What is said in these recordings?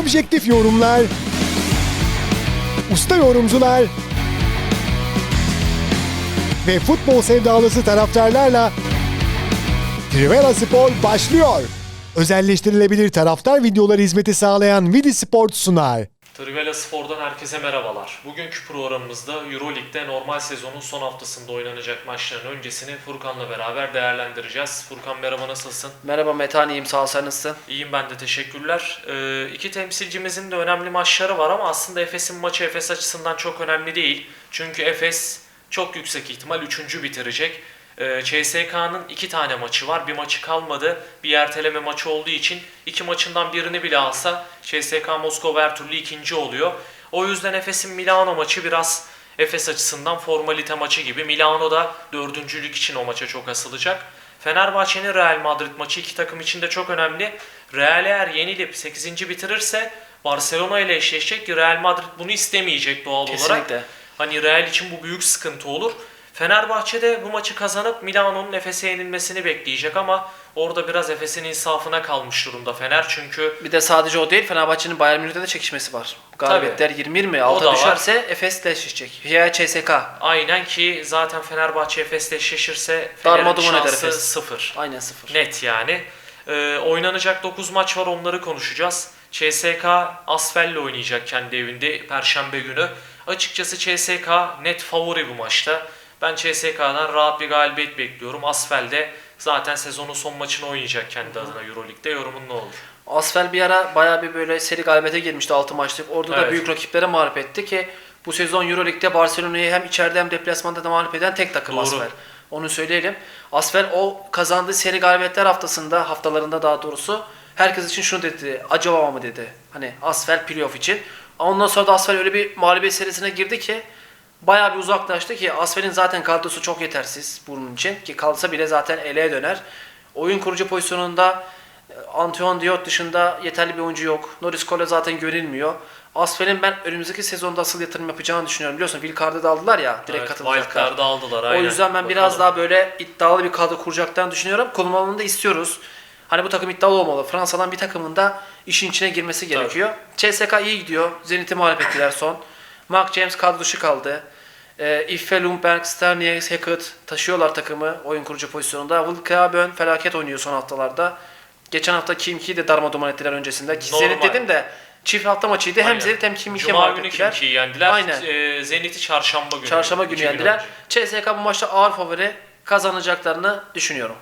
Objektif yorumlar, usta yorumcular ve futbol sevdalısı taraftarlarla Trivela Spor başlıyor. Özelleştirilebilir taraftar videoları hizmeti sağlayan Vidi Sport sunar. Trivela Spor'dan herkese merhabalar. Bugünkü programımızda Euroleague'de normal sezonun son haftasında oynanacak maçların öncesini Furkan'la beraber değerlendireceğiz. Furkan merhaba nasılsın? Merhaba Metehan iyiyim sağ ol sen nasılsın? İyiyim ben de teşekkürler. Ee, iki temsilcimizin de önemli maçları var ama aslında Efes'in maçı Efes açısından çok önemli değil. Çünkü Efes çok yüksek ihtimal 3. bitirecek. Ee, CSK'nın iki tane maçı var. Bir maçı kalmadı. Bir erteleme maçı olduğu için iki maçından birini bile alsa CSK Moskova her türlü ikinci oluyor. O yüzden Efes'in Milano maçı biraz Efes açısından formalite maçı gibi. Milano da dördüncülük için o maça çok asılacak. Fenerbahçe'nin Real Madrid maçı iki takım için de çok önemli. Real eğer yenilip 8. bitirirse Barcelona ile eşleşecek ki Real Madrid bunu istemeyecek doğal olarak. Kesinlikle. Hani Real için bu büyük sıkıntı olur. Fenerbahçe de bu maçı kazanıp Milano'nun Efes'e yenilmesini bekleyecek ama orada biraz Efes'in insafına kalmış durumda Fener çünkü Bir de sadece o değil Fenerbahçe'nin Bayern Münih'te de çekişmesi var. Galibiyetler 20 mi? Alta da düşerse Efes'le eşleşecek. Ya CSK. aynen ki zaten Fenerbahçe Efes'le eşleşirse Fener'in Darmadağın eder şansı Efes. sıfır. Aynen sıfır. Net yani. Ee, oynanacak 9 maç var onları konuşacağız. CSK Asfel'le oynayacak kendi evinde Perşembe günü. Açıkçası CSK net favori bu maçta. Ben CSK'dan rahat bir galibiyet bekliyorum. Asfel de zaten sezonun son maçını oynayacak kendi adına Euroleague'de. Yorumun ne olur? Asfel bir ara bayağı bir böyle seri galibiyete girmişti 6 maçlık. Orada Evet. da büyük rakiplere mağlup etti ki bu sezon Euroleague'de Barcelona'yı hem içeride hem deplasmanda da mağlup eden tek takım Doğru. Asfel. Onu söyleyelim. Asfel o kazandığı seri galibiyetler haftasında, haftalarında daha doğrusu herkes için şunu dedi. Acaba mı dedi. Hani Asfel playoff için. Ondan sonra da Asfel öyle bir mağlubiyet serisine girdi ki bayağı bir uzaklaştı ki Asfel'in zaten kadrosu çok yetersiz bunun için ki kalsa bile zaten eleğe döner. Oyun kurucu pozisyonunda e, Antoine Diot dışında yeterli bir oyuncu yok. Norris Cole zaten görülmüyor. Asfel'in ben önümüzdeki sezonda asıl yatırım yapacağını düşünüyorum. Biliyorsun Wildcard'ı da aldılar ya direkt Evet, katılacaklar. Wildcard'ı aldılar O aynen. yüzden ben biraz Bakalım. daha böyle iddialı bir kadro kuracaklarını düşünüyorum. Konum da istiyoruz. Hani bu takım iddialı olmalı. Fransa'dan bir takımın da işin içine girmesi gerekiyor. CSK iyi gidiyor. Zenit'i mağlup ettiler son. Mark James kadro dışı kaldı. E, Iffe, Lundberg, Sternier, Hackett taşıyorlar takımı oyun kurucu pozisyonunda. Wilkabön felaket oynuyor son haftalarda. Geçen hafta Kim Ki'yi de darmadağın ettiler öncesinde. Ki Normal. Zenit dedim de çift hafta maçıydı. Hem Aynen. Zenit hem Kim Ki'ye Cuma mağlup günü ettiler. Kimki'yi yendiler. Aynen. Ee, Zenit'i çarşamba günü. Çarşamba günü yendiler. CSK bu maçta ağır favori kazanacaklarını düşünüyorum.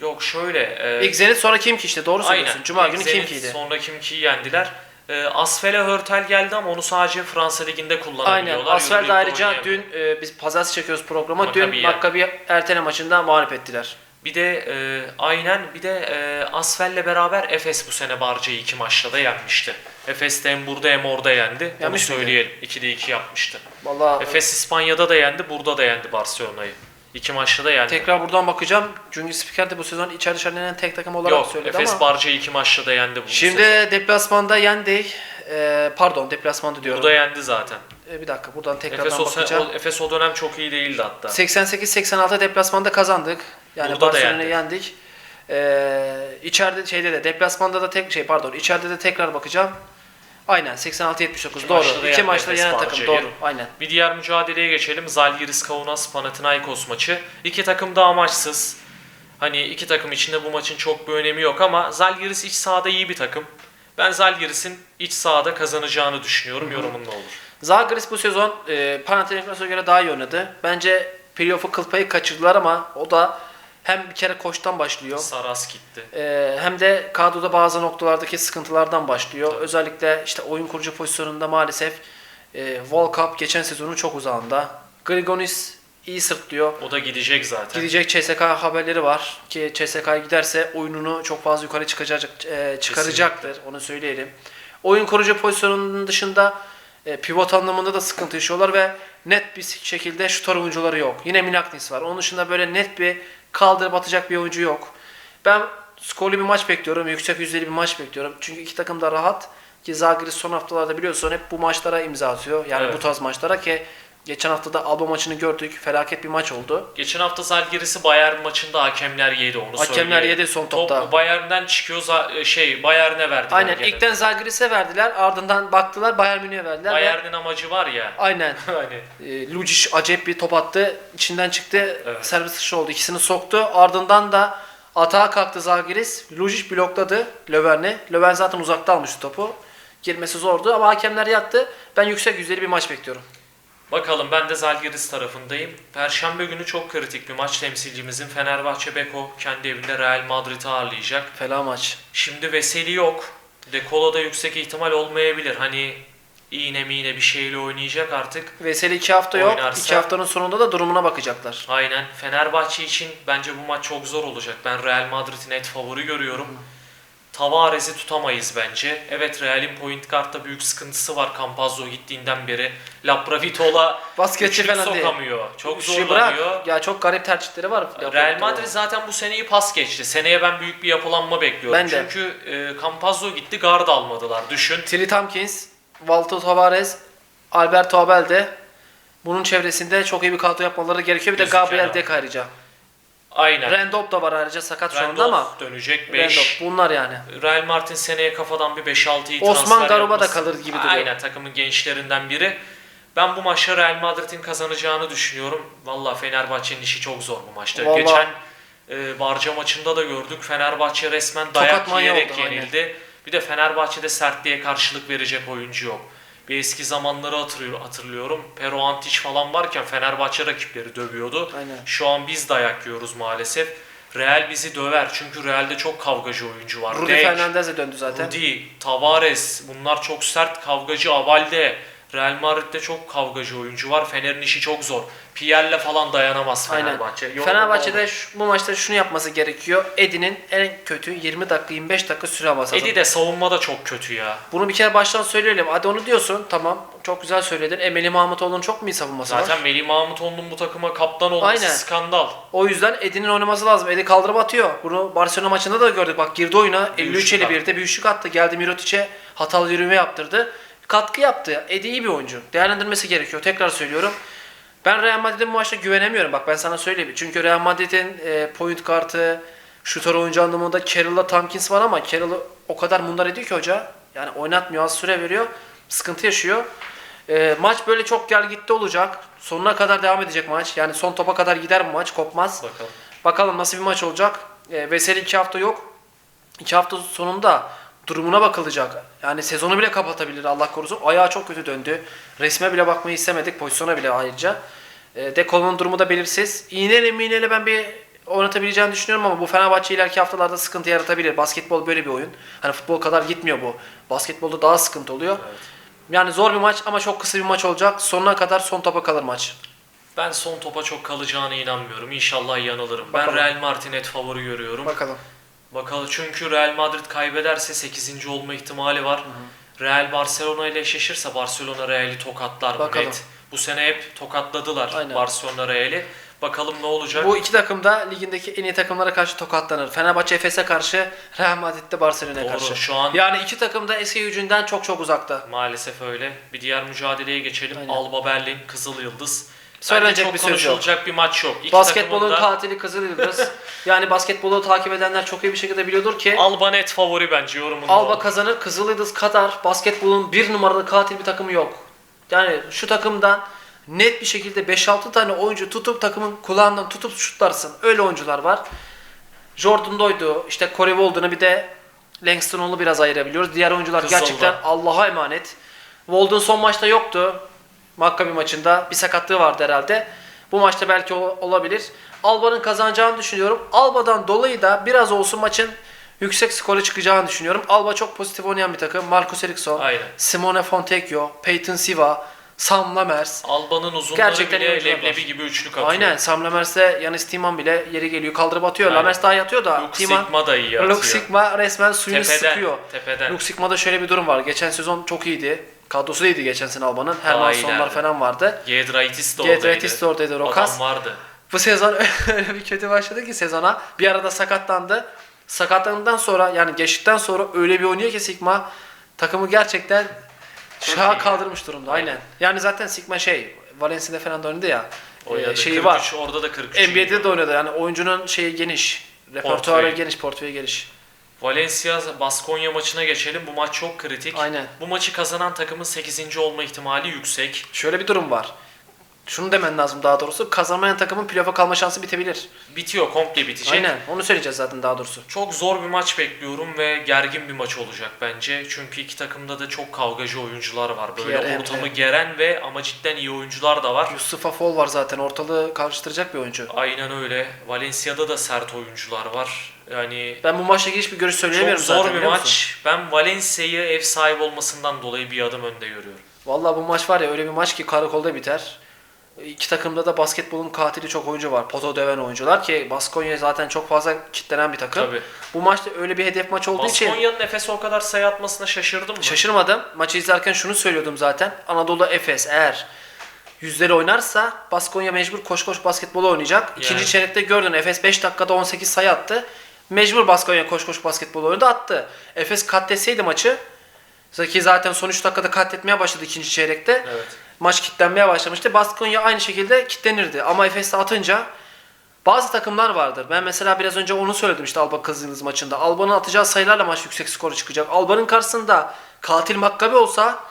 Yok şöyle. e, İlk Zenit sonra Kimki işte doğru söylüyorsun. Aynen. Cuma İlk günü Zenit, Kimki'ydi. Sonra Kimki'yi yendiler. E, Asfel'e Hörtel geldi ama onu sadece Fransa Ligi'nde Aynen. kullanabiliyorlar. Asfer de Euroleague'de ayrıca oynayamıyor. dün e, biz pazartesi çekiyoruz programı. Maccabi'ye. Dün Maccabi ertele maçında mağlup ettiler. Bir de e, aynen bir de e, Asfel'le beraber Efes bu sene Barca'yı iki maçta da yenmişti. Efes de hem burada hem orada yendi. Onu Yenmiş miydi? söyleyelim. 2'de 2 yapmıştı. Vallahi Efes İspanya'da da yendi, burada da yendi Barcelona'yı. İki maçta da yendi. tekrar buradan bakacağım. Çünkü spiker de bu sezon içeride dışarıda tek takım olarak Yok, söyledi Efes ama. Barca'yı iki maçta da yendi bu Şimdi sezon. deplasmanda yendik. E, pardon deplasmanda diyorum. Burada yendi zaten. E, bir dakika buradan tekrardan Efes o, bakacağım. o, Efes o dönem çok iyi değildi hatta. 88-86 deplasmanda kazandık. Yani Burada da Barcelona'yı yendik. Ee, içeride şeyde de deplasmanda da tek şey pardon içeride de tekrar bakacağım. Aynen 86-79 İki doğru. maçta da İki maçta Efes yenen takım Barça'yı. doğru. Aynen. Bir diğer mücadeleye geçelim. Zalgiris Kaunas Panathinaikos maçı. İki takım da amaçsız. Hani iki takım içinde bu maçın çok bir önemi yok ama Zalgiris iç sahada iyi bir takım. Ben Zalgiris'in iç sahada kazanacağını düşünüyorum. Yorumun ne olur? Zalgiris bu sezon e, Panathinaikos'a göre daha iyi oynadı. Bence playoff'u kıl payı kaçırdılar ama o da hem bir kere koçtan başlıyor. Saras gitti. Ee, hem de kadroda bazı noktalardaki sıkıntılardan başlıyor. Özellikle işte oyun kurucu pozisyonunda maalesef e, Volkap geçen sezonun çok uzağında. Grigonis iyi sırtlıyor. O da gidecek zaten. Gidecek CSK haberleri var ki CSK giderse oyununu çok fazla yukarı çıkacak, e, çıkaracaktır. Onu söyleyelim. Oyun kurucu pozisyonunun dışında e, pivot anlamında da sıkıntı yaşıyorlar ve net bir şekilde şutör oyuncuları yok. Yine Minaknis var. Onun dışında böyle net bir kaldırıp atacak bir oyuncu yok. Ben skorlu bir maç bekliyorum. Yüksek yüzdeli bir maç bekliyorum. Çünkü iki takım da rahat. Ki Zagris son haftalarda biliyorsun hep bu maçlara imza atıyor. Yani Evet. bu tarz maçlara ki Geçen hafta da Alba maçını gördük. Felaket bir maç oldu. Geçen hafta Zalgiris'i Bayern maçında hakemler yedi onu Hakemler söyleyeyim. yedi son Top topta. Bayern'den çıkıyor şey Bayern'e verdiler. Aynen. gene. İlkten Zalgiris'e verdiler. Ardından baktılar Bayern Münih'e verdiler. ve- Bayern'in amacı var ya. Aynen. hani E, Lucic acayip bir top attı. İçinden çıktı. Evet. Servis dışı oldu. İkisini soktu. Ardından da atağa kalktı Zalgiris. Lucic blokladı Löwen'i. Löwen zaten uzakta almıştı topu. Girmesi zordu ama hakemler yattı. Ben yüksek yüzdeli bir maç bekliyorum. Bakalım ben de Zalgiris tarafındayım. Perşembe günü çok kritik bir maç temsilcimizin Fenerbahçe Beko kendi evinde Real Madrid'i ağırlayacak. Fela maç. Şimdi Veseli yok. De Colo da yüksek ihtimal olmayabilir. Hani iğne miğne bir şeyle oynayacak artık. Veseli iki hafta yok. Oynarsa- İki haftanın sonunda da durumuna bakacaklar. Aynen. Fenerbahçe için bence bu maç çok zor olacak. Ben Real Madrid'i net favori görüyorum. Tavares'i tutamayız bence. Evet Real'in point guard'da büyük sıkıntısı var Campazzo gittiğinden beri. Laprovitola Basketçi falan değil. sokamıyor. Çok Şey bırak. zorlanıyor. Ya çok garip tercihleri var. Real Madrid zaten bu seneyi pas geçti. Seneye ben büyük bir yapılanma bekliyorum. Ben de. Çünkü e, Campazzo gitti guard almadılar. Düşün. Tilly Tompkins, Walter Tavares, Alberto Abel bunun çevresinde çok iyi bir kadro yapmaları gerekiyor. Bir de Gözüken Gabriel. Dek ayrıca. Aynen. Randolph da var ayrıca sakat şu anda ama Randolph dönecek 5. Randolph bunlar yani. Real Martin seneye kafadan bir 5-6 iyi Osman transfer Garuba da kalır gibi duruyor. Aynen takımın gençlerinden biri. Ben bu maçta Real Madrid'in kazanacağını düşünüyorum. Valla Fenerbahçe'nin işi çok zor bu maçta. Vallahi- Geçen e, Barca maçında da gördük. Fenerbahçe resmen dayak manyağı yiyerek oldu, aynen. yenildi. Bir de Fenerbahçe'de sertliğe karşılık verecek oyuncu yok. Bir eski zamanları hatırlıyor, hatırlıyorum. Pero Antic falan varken Fenerbahçe rakipleri dövüyordu. Aynen. Şu an biz dayak yiyoruz maalesef. Real bizi döver çünkü Real'de çok kavgacı oyuncu var. Rudy Dek, Fernandez de döndü zaten. Rudy, Tavares bunlar çok sert kavgacı. Avalde, Real Madrid'de çok kavgacı oyuncu var. Fener'in işi çok zor. Pierre'le falan dayanamaz Aynen. Fenerbahçe. Yok, Fenerbahçe'de şu- bu maçta şunu yapması gerekiyor. Edi'nin en kötü 20 dakika 25 dakika süre lazım. Edi de savunmada çok kötü ya. Bunu bir kere baştan söyleyelim. Hadi onu diyorsun. Tamam. Çok güzel söyledin. Emeli Mahmutoğlu'nun çok mu iyi savunması var? Zaten Melih Mahmutoğlu'nun bu takıma kaptan olması Aynen. skandal. O yüzden Edi'nin oynaması lazım. Edi kaldırıp atıyor. Bunu Barcelona maçında da gördük. Bak girdi oyuna. 53 üçlük 51'de bir üçlük attı. Geldi Mirotic'e hatalı yürüme yaptırdı. Katkı yaptı. Edi iyi bir oyuncu. Değerlendirmesi gerekiyor. Tekrar söylüyorum. Ben Real Madrid'in bu maçta güvenemiyorum. Bak ben sana söyleyeyim. Çünkü Real Madrid'in e, point kartı, şutör oyuncu anlamında Carroll'la Tompkins var ama Carroll'ı o kadar mundar ediyor ki hoca. Yani oynatmıyor, az süre veriyor. Sıkıntı yaşıyor. E, maç böyle çok gel gitti olacak. Sonuna kadar devam edecek maç. Yani son topa kadar gider bu maç. Kopmaz. Bakalım. Bakalım nasıl bir maç olacak. E, Veseli iki hafta yok. İki hafta sonunda durumuna bakılacak. Yani sezonu bile kapatabilir Allah korusun. Ayağı çok kötü döndü. Resme bile bakmayı istemedik. Pozisyona bile ayrıca. E, Dekol'un durumu da belirsiz. İğneyle miğneyle ben bir oynatabileceğini düşünüyorum ama bu Fenerbahçe ileriki haftalarda sıkıntı yaratabilir. Basketbol böyle bir oyun. Hani futbol kadar gitmiyor bu. Basketbolda daha sıkıntı oluyor. Yani zor bir maç ama çok kısa bir maç olacak. Sonuna kadar son topa kalır maç. Ben son topa çok kalacağına inanmıyorum. İnşallah yanılırım. Bakalım. Ben Real Madrid net favori görüyorum. Bakalım. Bakalım çünkü Real Madrid kaybederse 8. olma ihtimali var. Real Barcelona ile eşleşirse Barcelona Real'i tokatlar? Bakalım. Net. Bu sene hep tokatladılar Aynen. Barcelona Real'i. Bakalım ne olacak? Bu iki takım da ligindeki en iyi takımlara karşı tokatlanır. Fenerbahçe Efes'e karşı, Real Madrid'de Barcelona'ya karşı. Şu an Yani iki takım da eski gücünden çok çok uzakta. maalesef öyle. Bir diğer mücadeleye geçelim. Aynen. Alba Berlin, Kızıl Yıldız. Söylenecek bir söz yok. konuşulacak bir maç yok. İki Basketbolun takımın da katili Kızıl Yıldız. yani basketbolu takip edenler çok iyi bir şekilde biliyordur ki Alba net favori bence yorumunda. Alba kazanır. Kızıl Yıldız kadar basketbolun bir numaralı katil bir takımı yok. Yani şu takımdan net bir şekilde 5-6 tane oyuncu tutup takımın kulağından tutup şutlarsın. Öyle oyuncular var. Jordan Doydu, işte Corey Walden'ı bir de Langston'u biraz ayırabiliyoruz. Diğer oyuncular Kızıl'da. gerçekten Allah'a emanet. Walden son maçta yoktu. Maccabi maçında bir sakatlığı vardı herhalde. Bu maçta belki o- olabilir. Alba'nın kazanacağını düşünüyorum. Alba'dan dolayı da biraz olsun maçın yüksek skora çıkacağını düşünüyorum. Alba çok pozitif oynayan bir takım. Marcus Eriksson, Aynen. Simone Fontecchio, Peyton Siva, Sam Lamers. Alba'nın uzunları Gerçekten bile leblebi var. gibi üçlük atıyor. Aynen Sam Lamers'e Yanis Timan bile yeri geliyor kaldırıp atıyor. Aynen. Lamers daha yatıyor da Luke Timan Sigma da iyi atıyor. Luke Sigma resmen suyunu Tepeden, sıkıyor. tepeden. Luke Sigma'da şöyle bir durum var. Geçen sezon çok iyiydi. Kadrosu iyiydi geçen sene Alba'nın. Hermansonlar falan vardı. Giedraitis de oradaydı. Giedraitis de oradaydı, Rokas. Adam vardı. Bu sezon öyle bir kötü başladı ki sezona. Bir arada sakatlandı. Sakatlandıktan sonra yani geçtikten sonra öyle bir oynuyor ki Sigma takımı gerçekten şaha kaldırmış durumda. Aynen. Yani zaten Sigma şey Valencia'da falan da oynadı ya. Oynadı. e, şeyi 43, var. Orada da 43. NBA'de de oynadı. Yani oyuncunun şeyi geniş. Repertuarı geniş, portföyü geniş. Valencia Baskonya maçına geçelim. Bu maç çok kritik. Aynen. Bu maçı kazanan takımın 8. olma ihtimali yüksek. Şöyle bir durum var. Şunu demen lazım daha doğrusu. Kazanmayan takımın playoff'a kalma şansı bitebilir. Bitiyor, komple bitecek. Aynen. Onu söyleyeceğiz zaten daha doğrusu. Çok zor bir maç bekliyorum ve gergin bir maç olacak bence. Çünkü iki takımda da çok kavgacı oyuncular var. Böyle Pierre ortamı Emre. geren ve ama cidden iyi oyuncular da var. Yusuf Afol var zaten. Ortalığı karıştıracak bir oyuncu. Aynen öyle. Valencia'da da sert oyuncular var. Yani Ben bu maçla ilgili hiçbir görüş çok söyleyemiyorum zor zaten bir biliyor maç. musun? Ben Valencia'yı ev sahibi olmasından dolayı bir adım önde görüyorum. Vallahi bu maç var ya öyle bir maç ki karakolda biter. İki takımda da basketbolun katili çok oyuncu var. Poto döven oyuncular ki Baskonya zaten çok fazla kitlenen bir takım. Tabii. Bu maçta öyle bir hedef maç olduğu için Baskonya'nın Efes'e o kadar sayı atmasına şaşırdın mı? şaşırmadım. Maçı izlerken şunu söylüyordum zaten. Anadolu Efes eğer yüzleri oynarsa Baskonya mecbur koş koş basketbolu oynayacak. İkinci Yani. çeyrekte gördün Efes 5 dakikada 18 sayı attı. Mecbur Baskonya koş koş basketbol oynadı attı. Efes katletseydi maçı ki zaten son 3 dakikada katletmeye başladı ikinci çeyrekte. Evet. Maç kitlenmeye başlamıştı. Baskonya aynı şekilde kitlenirdi. Ama Efes'te atınca bazı takımlar vardır. Ben mesela biraz önce onu söyledim işte Alba Kızıldız maçında. Alba'nın atacağı sayılarla maç yüksek skora çıkacak. Alba'nın karşısında katil Makkabi olsa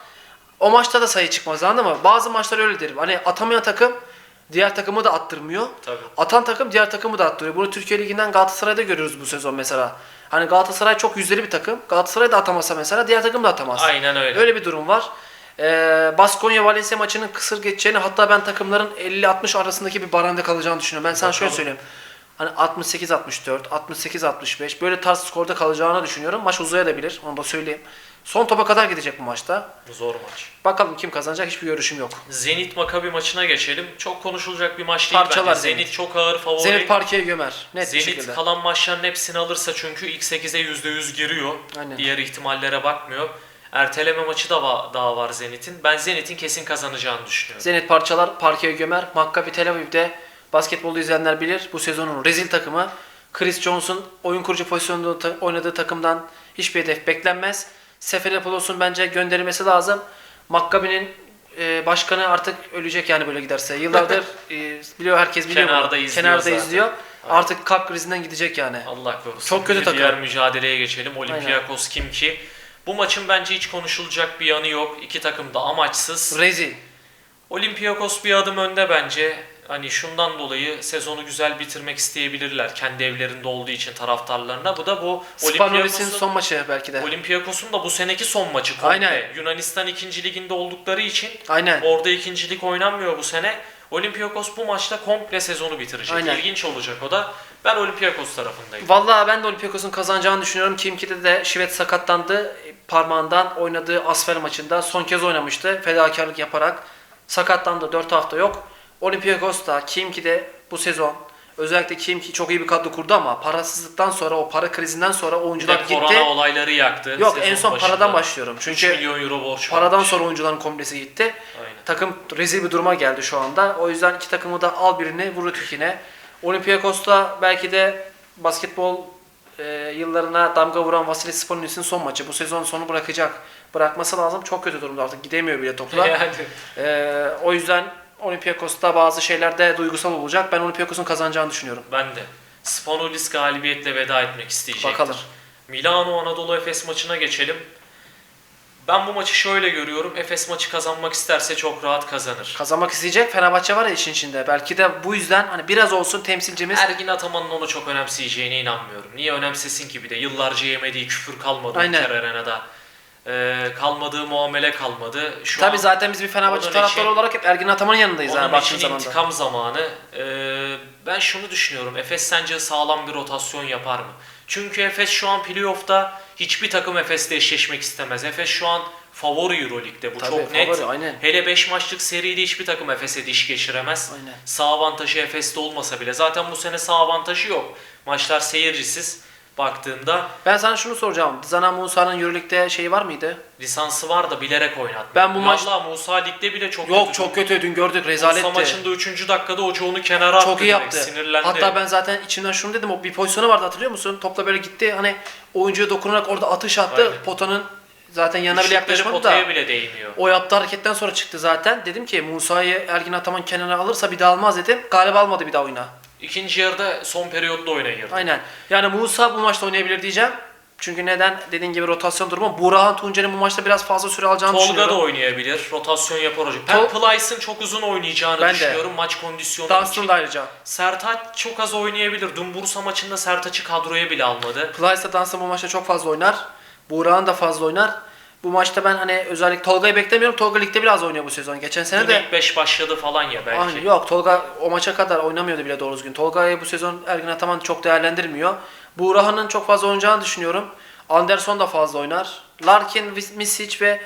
o maçta da sayı çıkmaz anladın mı? Bazı maçlar öyledir. Hani atamayan takım diğer takımı da attırmıyor. Tabii. Atan takım diğer takımı da attırıyor. Bunu Türkiye Ligi'nden Galatasaray'da görüyoruz bu sezon mesela. Hani Galatasaray çok yüzdeli bir takım. Galatasaray da atamasa mesela diğer takım da atamaz. Aynen öyle. Öyle bir durum var. Ee, Baskonya Valencia maçının kısır geçeceğini hatta ben takımların 50-60 arasındaki bir baranda kalacağını düşünüyorum. Ben sana şöyle söyleyeyim. Hani 68-64, 68-65 böyle tarz skorda kalacağını düşünüyorum. Maç uzayabilir. Onu da söyleyeyim. Son topa kadar gidecek bu maçta. Zor maç. Bakalım kim kazanacak hiçbir görüşüm yok. Zenit Makabi maçına geçelim. Çok konuşulacak bir maç değil Parçalar bence. Zenit. Zenit çok ağır favori. Zenit parkeye gömer. Net bir Zenit şekilde. kalan maçların hepsini alırsa çünkü ilk 8'e %100 giriyor. Aynen. Diğer ihtimallere bakmıyor. Erteleme maçı da va- daha var Zenit'in. Ben Zenit'in kesin kazanacağını düşünüyorum. Zenit parçalar parkeye gömer. Maccabi Tel Aviv'de basketbolu izleyenler bilir. Bu sezonun rezil takımı. Chris Jones'un oyun kurucu pozisyonunda ta- oynadığı takımdan hiçbir hedef beklenmez. Seferopoulos'un bence gönderilmesi lazım. Maccabi'nin e, başkanı artık ölecek yani böyle giderse. Yıllardır e, biliyor herkes biliyor. bunu. Kenarda izliyor Kenarda zaten. izliyor. Artık kalp krizinden gidecek yani. Allah korusun. Çok kötü takım. Diğer mücadeleye geçelim. Olympiakos kim ki? Bu maçın bence hiç konuşulacak bir yanı yok. İki takım da amaçsız. Rezil. Olympiakos bir adım önde bence. Hani şundan dolayı sezonu güzel bitirmek isteyebilirler. Kendi evlerinde olduğu için taraftarlarına. Bu da bu Olympiakos'un son maçı belki de. Olympiakos'un da bu seneki son maçı komple. Aynen. Yunanistan 2. liginde oldukları için Aynen. orada ikincilik oynanmıyor bu sene. Olympiakos bu maçta komple sezonu bitirecek. Aynen. İlginç olacak o da. Ben Olympiakos tarafındayım. Vallahi ben de Olympiakos'un kazanacağını düşünüyorum. Kimki'de de Şivet sakatlandı. Parmağından oynadığı Asfer maçında son kez oynamıştı. Fedakarlık yaparak sakatlandı. 4 hafta yok. Olympiakos da Kimki'de bu sezon özellikle Kimki çok iyi bir kadro kurdu ama parasızlıktan sonra o para krizinden sonra oyuncular de gitti. korona olayları yaktı. Yok en son başında. paradan başlıyorum. 3 Çünkü milyon euro borç paradan varmış. sonra oyuncuların komplesi gitti. Aynen. Takım rezil bir duruma geldi şu anda. O yüzden iki takımı da al birini vur ötekine. Olympiakos'ta belki de basketbol e, yıllarına damga vuran Vasilis Spolinis'in son maçı. Bu sezon sonu bırakacak. Bırakması lazım. Çok kötü durumda artık. Gidemiyor bile topla. Yani. E, o yüzden Olympiakos'ta bazı şeylerde duygusal olacak. Ben Olympiakos'un kazanacağını düşünüyorum. Ben de. Spanolis galibiyetle veda etmek isteyecektir. Bakalım. Milano Anadolu Efes maçına geçelim. Ben bu maçı şöyle görüyorum. Efes maçı kazanmak isterse çok rahat kazanır. Kazanmak isteyecek. Fenerbahçe var ya işin içinde. Belki de bu yüzden hani biraz olsun temsilcimiz Ergin Ataman'ın onu çok önemseyeceğine inanmıyorum. Niye önemsesin ki bir de? Yıllarca yemediği küfür kalmadı Aynen. Arena'da. Ee, kalmadığı muamele kalmadı. Şu Tabii an zaten biz bir Fenerbahçe onun taraftarı için- olarak hep Ergin Ataman'ın yanındayız. onun yani baktığın için zaman da. intikam zamanı. Ee, ben şunu düşünüyorum. Efes sence sağlam bir rotasyon yapar mı? Çünkü Efes şu an playoff'ta hiçbir takım Efes'le eşleşmek istemez. Efes şu an favori Euroleague'de. Bu Tabii, çok net. favori, aynen. Hele 5 maçlık seride hiçbir takım Efes'e diş geçiremez. Aynen. Sağ avantajı Efes'te olmasa bile. Zaten bu sene sağ avantajı yok. Maçlar seyircisiz baktığında Ben sana şunu soracağım. Zana Musa'nın Euroleague'de şeyi var mıydı? lisansı var da bilerek oynatmıyor. Ben bu maç- Vallahi Musa ligde bile çok Yok kötü. çok kötü. Dün gördük Musa rezaletti. maçında 3. dakikada hoca onu kenara attı. Çok iyi direkt, yaptı. Sinirlendi. Hatta ben zaten içimden şunu dedim. O bir pozisyonu vardı hatırlıyor musun? Topla böyle gitti. Hani oyuncuya dokunarak orada atış attı. Aynen. Potanın zaten yanına bile yaklaşmadı da. bile değmiyor. O yaptığı hareketten sonra çıktı zaten. Dedim ki Musa'yı Ergin Ataman kenara alırsa bir daha almaz dedim. Galiba almadı bir daha oyuna. İkinci yarıda son periyotta oyuna girdi. Aynen. Yani Musa bu maçta oynayabilir diyeceğim. Çünkü neden? Dediğin gibi rotasyon durumu. Burhan Tuncer'in bu maçta biraz fazla süre alacağını Tolga da düşünüyorum. oynayabilir. Rotasyon yapar hocam. Tol- Ben Plyce'ın çok uzun oynayacağını Ben de. düşünüyorum maç kondisyonu Dunstan için. da ayrıca. Sertaç çok az oynayabilir. Dün Bursa maçında Sertaç'ı kadroya bile almadı. Plyce da Dunstan bu maçta çok fazla oynar. Burhan da fazla oynar. Bu maçta ben hani özellikle Tolga'yı beklemiyorum. Tolga ligde biraz oynuyor bu sezon. Geçen sene de ilk 5 başladı falan ya belki. Aynen, yok Tolga o maça kadar oynamıyordu bile doğru düzgün. Tolga'yı bu sezon Ergin Ataman çok değerlendirmiyor. Buğrahan'ın çok fazla oynayacağını düşünüyorum. Anderson da fazla oynar. Larkin, Misic ve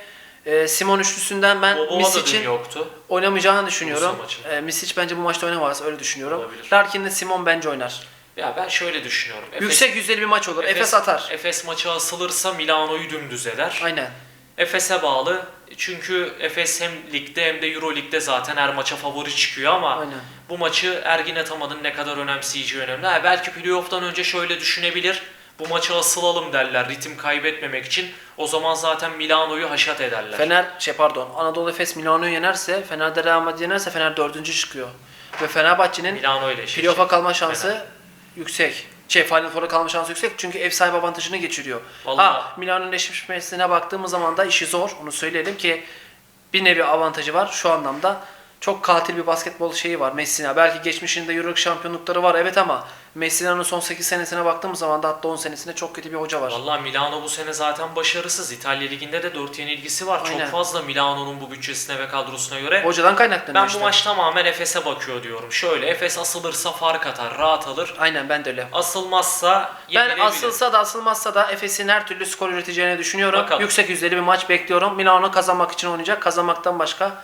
e, Simon üçlüsünden ben Misic'in yoktu. oynamayacağını düşünüyorum. E, Misic bence bu maçta oynamaz öyle düşünüyorum. Olabilir. Larkin'le Simon bence oynar. Ya ben şöyle düşünüyorum. Efes- Yüksek yüzdeli bir maç olur. Efes, atar. Efes maçı asılırsa Milano'yu dümdüz eder. Aynen. Efes'e bağlı. Çünkü Efes hem ligde hem de Euro Lig'de zaten her maça favori çıkıyor ama Aynen. bu maçı Ergin Ataman'ın ne kadar önemseyeceği önemli. Ha, belki playoff'tan önce şöyle düşünebilir. Bu maçı asılalım derler ritim kaybetmemek için. O zaman zaten Milano'yu haşat ederler. Fener şey pardon Anadolu Efes Milano'yu yenerse Fener'de Real Madrid yenerse Fener dördüncü çıkıyor. Ve Fenerbahçe'nin Milano ile eşleşecek. Playoff'a kalma şansı yüksek. Şey Final Four'a kalma şansı yüksek çünkü ev sahibi avantajını geçiriyor. Vallahi. Ha Milano'nun eşleşmesine baktığımız zaman da işi zor. Onu söyleyelim ki bir nevi avantajı var şu anlamda. Çok katil bir basketbol şeyi var Messina. Belki geçmişinde Euro şampiyonlukları var evet ama Messina'nın son 8 senesine baktığımız zaman da hatta 10 senesinde çok kötü bir hoca var. Vallahi Milano bu sene zaten başarısız. İtalya Ligi'nde de 4 yenilgisi var. Aynen. Çok fazla Milano'nun bu bütçesine ve kadrosuna göre. Hocadan kaynaklanıyor Ben işte. bu maç tamamen Efes'e bakıyor diyorum. Şöyle Efes asılırsa fark atar, rahat alır. Aynen ben de öyle. Asılmazsa Ben asılsa da asılmazsa da Efes'in her türlü skor üreteceğini düşünüyorum. Bakalım. Yüksek yüzdeli bir maç bekliyorum. Milano kazanmak için oynayacak. Kazanmaktan başka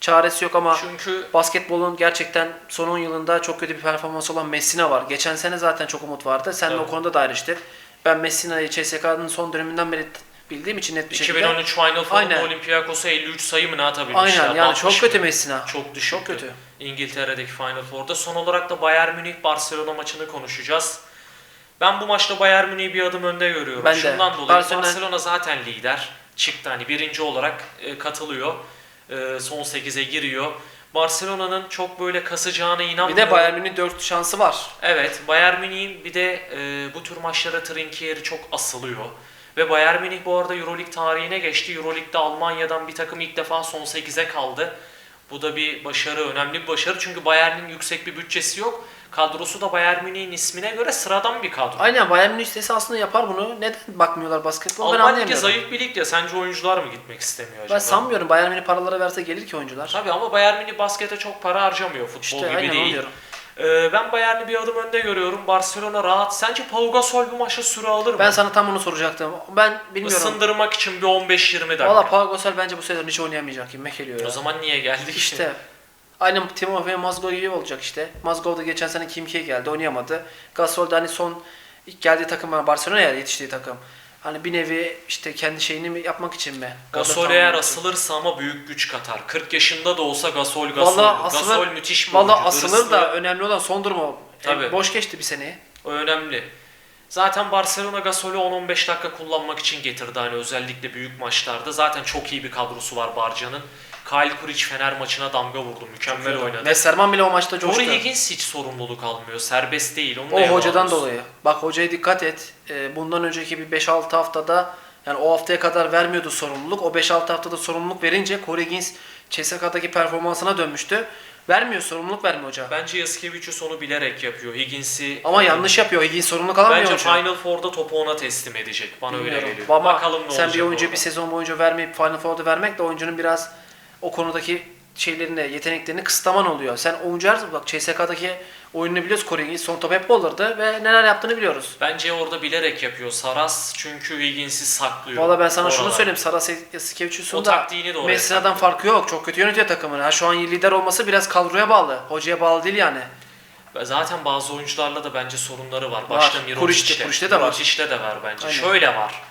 çaresi yok ama Çünkü basketbolun gerçekten son 10 yılında çok kötü bir performans olan Messina var. Geçen sene zaten çok umut vardı. Sen de o konuda da ayrıştık. Ben Messina'yı CSK'nın son döneminden beri bildiğim için net bir şekilde. 2013 Final Four'da. Olympiakos'a 53 sayı mı ne atabilmiş Aynen ya? yani 60 çok kötü? Messina. Çok düşük. Çok kötü. İngiltere'deki Final Four'da. Son olarak da Bayern Münih Barcelona maçını konuşacağız. Ben bu maçta Bayern Münih'i bir adım önde görüyorum. Ben de. Şundan dolayı Barcelona- Barcelona zaten lider. Çıktı hani birinci olarak e, katılıyor. E, son 8'e giriyor. Barcelona'nın çok böyle kasacağına Bir inanmıyorum. de Bayern Münih 4 şansı var. Evet, Bayern Münih'in bir de e, bu tür maçlara Trinkieri çok asılıyor. Ve Bayern Münih bu arada Euroleague tarihine geçti. Euroleague'de Almanya'dan bir takım ilk defa son 8'e kaldı. Bu da bir başarı, önemli bir başarı. Çünkü Bayern'in yüksek bir bütçesi yok. Kadrosu da Bayern Münih'in ismine göre sıradan bir kadro. Aynen Bayern Münih sitesi aslında yapar bunu. Neden bakmıyorlar basketbol? Ben Alman Ligi anlayamıyorum. zayıf bir lig ya. Sence oyuncular mı gitmek istemiyor acaba? Ben sanmıyorum Bayern Münih paraları verse gelir ki oyuncular. Tabii ama Bayern Münih baskete çok para harcamıyor futbol İşte gibi aynen onu değil. diyorum. Ee, ben Bayern'i bir adım önde görüyorum. Barcelona rahat. Sence Pau Gasol bu maça süre alır mı? Ben sana tam onu soracaktım. Ben bilmiyorum. Isındırmak için bir 15-20 dakika. Valla Pau Gasol bence bu sezon hiç oynayamayacak gibi geliyor ya. O zaman niye geldik İşte aynı Timofey Mazgov gibi olacak işte. Mazgov da geçen sene Kim K geldi oynayamadı. Gasol da hani son ilk geldiği takım var Barcelona'ya yetiştiği takım. Hani bir nevi işte kendi şeyini mi yapmak için mi? Gasol eğer asılırsa ama büyük güç katar. 40 yaşında da olsa Gasol Gasol. Valla asılır, Gasol müthiş bir Valla oyuncu, asılır hırslı. da önemli olan son durumu. Tabii. E, boş geçti bir seneyi. O önemli. Zaten Barcelona Gasol'ü 10-15 dakika kullanmak için getirdi hani özellikle büyük maçlarda. Zaten çok iyi bir kadrosu var Barca'nın. Kyle Kuric Fener maçına damga vurdu. Mükemmel oynadı. Westerman bile o maçta coştu. Corey Higgins hiç sorumluluk almıyor. Serbest değil. Onu O hocadan dolayı. Bak hocaya dikkat et. Ee, bundan önceki bir 5-6 haftada yani o haftaya kadar vermiyordu sorumluluk. O 5-6 haftada sorumluluk verince Corey Higgins CSK'daki performansına dönmüştü. Vermiyor sorumluluk vermiyor hoca. Bence Yaskevicius onu bilerek yapıyor. Higgins'i Ama yanlış yapıyor. Higgins sorumluluk alamıyor Bence hoca. Final Four'da topu ona teslim edecek. Bana öyle Bilmiyorum. geliyor. Ama Bakalım ne sen olacak bir oyuncuya orada. bir sezon boyunca vermeyip Final Four'da vermek de oyuncunun biraz o konudaki şeylerini, yeteneklerini kısıtlaman oluyor. Sen oyuncu her bak CSK'daki oyununu biliyoruz Higgins son top hep bollardı ve neler yaptığını biliyoruz. Bence orada bilerek yapıyor Saras çünkü Higgins'i saklıyor. Valla ben sana şunu oralar. söyleyeyim. Saras Yasikevicius'un O da saklıyor. farkı yok. Çok kötü yönetiyor takımını. Ha, şu an lider olması biraz kadroya bağlı. Hocaya bağlı değil yani. Zaten bazı oyuncularla da bence sorunları var. Başta Mirotic'te. Kuric'te de var. Mirotic'te de var bence. Aynen. Şöyle var.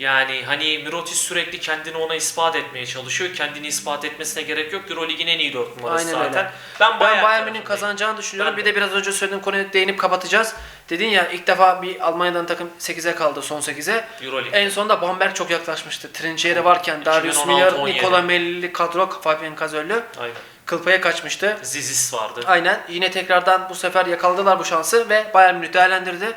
Yani hani Mirotic sürekli kendini ona ispat etmeye çalışıyor. Kendini ispat etmesine gerek yok. Eurolig'in en iyi 4 numarası Aynen zaten. öyle. Ben Ben Bayern, Bayern Münih'in kazanacağını düşünüyorum. Ben bir de. biraz önce söylediğim konuya değinip kapatacağız. Dedin ya ilk defa bir Almanya'dan takım 8'e kaldı son 8'e. Euroleague. En sonunda Bamberg çok yaklaşmıştı. Trinçeri varken Darius 2016-17. Miller, Nikola Melli kadro, Fabian Cazorlu Aynen. kıl paya kaçmıştı. Zizis vardı. Aynen. Yine tekrardan bu sefer yakaladılar bu şansı ve Bayern Münih değerlendirdi.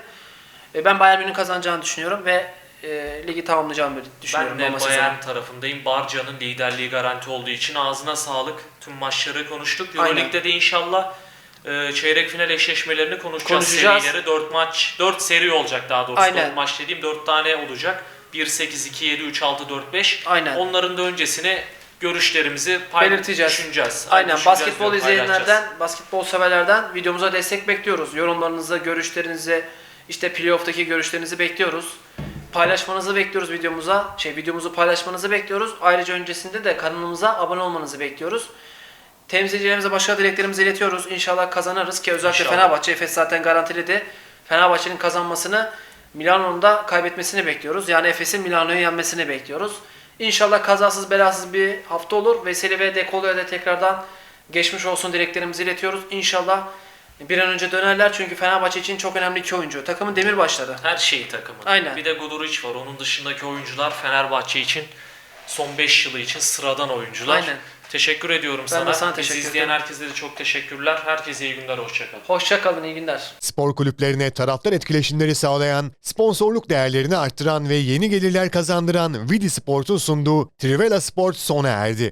E, Ben Bayern Münih'in kazanacağını düşünüyorum ve e, ligi tamamlayacağımı düşünüyorum. Ben de Bayern tarafındayım. Barca'nın liderliği garanti olduğu için ağzına sağlık. Tüm maçları konuştuk. Euroleague'de de inşallah e, çeyrek final eşleşmelerini konuşacağız. Konuşacağız. Serileri 4 maç, 4 seri olacak daha doğrusu. Aynen. 4 maç dediğim 4 tane olacak. 1-8-2-7-3-6-4-5. Aynen. Onların da öncesine görüşlerimizi belirteceğiz. düşüneceğiz. Aynen Düşüneceğiz basketbol diyorum, izleyenlerden, basketbol severlerden videomuza destek bekliyoruz. Yorumlarınızı, görüşlerinizi, işte playoff'taki görüşlerinizi bekliyoruz. Paylaşmanızı bekliyoruz videomuza. Şey videomuzu paylaşmanızı bekliyoruz. Ayrıca öncesinde de kanalımıza abone olmanızı bekliyoruz. Temsilcilerimize başka dileklerimizi iletiyoruz. İnşallah kazanırız ki özellikle İnşallah. Fenerbahçe Efes zaten garantiledi. Fenerbahçe'nin kazanmasını Milano'nun da kaybetmesini bekliyoruz. Yani Efes'in Milano'yu yenmesini bekliyoruz. İnşallah kazasız belasız bir hafta olur. Veseli ve Dekolo'ya da tekrardan geçmiş olsun dileklerimizi iletiyoruz. İnşallah bir an önce dönerler çünkü Fenerbahçe için çok önemli iki oyuncu. Takımın demirbaşları. Her şeyi takımın. Aynen. Bir de Guduric var. Onun dışındaki oyuncular Fenerbahçe için son 5 yılı için sıradan oyuncular. Aynen. Teşekkür ediyorum de sana. sana Bizi teşekkür izleyen ederim. herkese de çok teşekkürler. Herkese iyi günler. Hoşçakalın. Hoşça kalın, iyi günler. Spor kulüplerine taraftar etkileşimleri sağlayan, sponsorluk değerlerini arttıran ve yeni gelirler kazandıran Vidi Sport'un sunduğu Trivela Sport sona erdi.